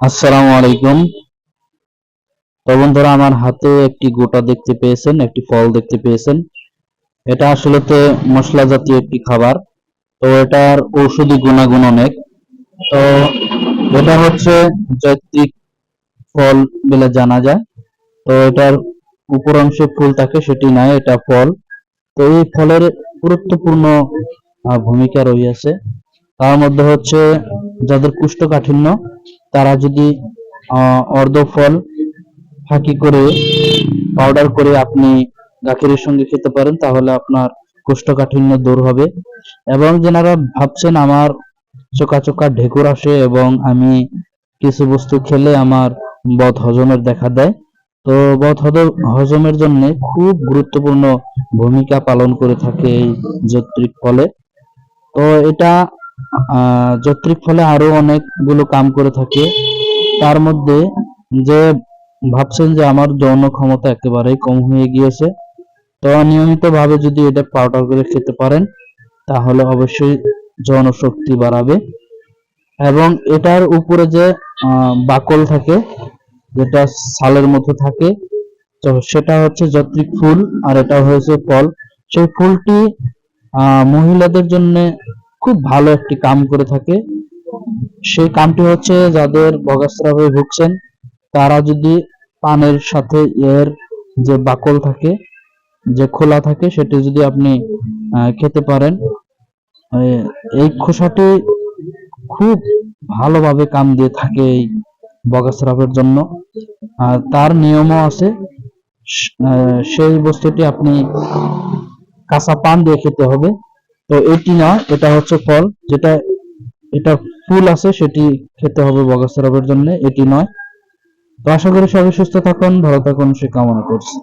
আসসালামু আলাইকুম। তো বন্ধুরা, আমার হাতে একটি গোটা দেখতে পেয়েছেন, একটি ফল দেখতে পেয়েছেন। এটা আসলে মশলা জাতীয় একটি খাবার। তো এটার ঔষধি গুণাগুণ অনেক। তো এটা হচ্ছে জৈত্রিক ফল বলে জানা যায়। তো এটার উপর অংশে ফুল থাকে, সেটি নাই এটা ফল। তো এই ফলের গুরুত্বপূর্ণ ভূমিকা রয়েছে। তার মধ্যে হচ্ছে যাদের কুষ্ঠকাঠিন্য তারা যদি আহ, অর্ধ ফল ফাঁকি করে পাউডার করে আপনি গাখীরের সঙ্গে খেতে পারেন তাহলে আপনার কোষ্ঠকাঠিন্য দূর হবে। এবং যেনারা ভাবছেন আমার চোকা চোকা ঢেকুর আসে এবং আমি কিছু বস্তু খেলে আমার বদ হজমের দেখা দেয় তো বদ হজমের জন্য খুব গুরুত্বপূর্ণ ভূমিকা পালন করে থাকে এই যৌত্রিক ফলে। তো এটা যৌত্রিক ফলে আরও অনেকগুলো কাম করে থাকে। তার মধ্যে যে ভাবছেন যে আমার যৌন ক্ষমতা একেবারেই কম হয়ে গিয়েছে, তো নিয়মিত ভাবে যদি এটা পাউডার করে খেতে পারেন, তাহলে অবশ্যই যৌন শক্তি বাড়াবে। এবং এটার উপরে যে বাকল থাকে, যেটা সালের মতো থাকে, তো সেটা হচ্ছে যত্রিক ফুল, আর এটা হয়েছে ফল। সেই ফুলটি মহিলাদের জন্য খুব ভালো একটি কাম করে থাকে। সেই কামটি হচ্ছে যাদের বগাস্রাবে ভুগছেন, তারা যদি পানের সাথে এর যে বাকল থাকে, যে খোলা থাকে, সেটি যদি আপনি খেতে পারেন এই খোসাটি খুব ভালোভাবে কাম দিয়ে থাকে এই বগাস্রাবের জন্য। আর তার নিয়মও আছে। সেই বস্তুটি আপনি কাঁচা পান দিয়ে খেতে হবে। তো এটি না এটা হচ্ছে ফল, যেটা, এটা ফুল আছে, সেটি খেতে হবে বগাস্রাবের জন্য, এটি নয়। তো আশা করি সবাই সুস্থ থাকুন, ভালো থাকুন, সে কামনা করছি।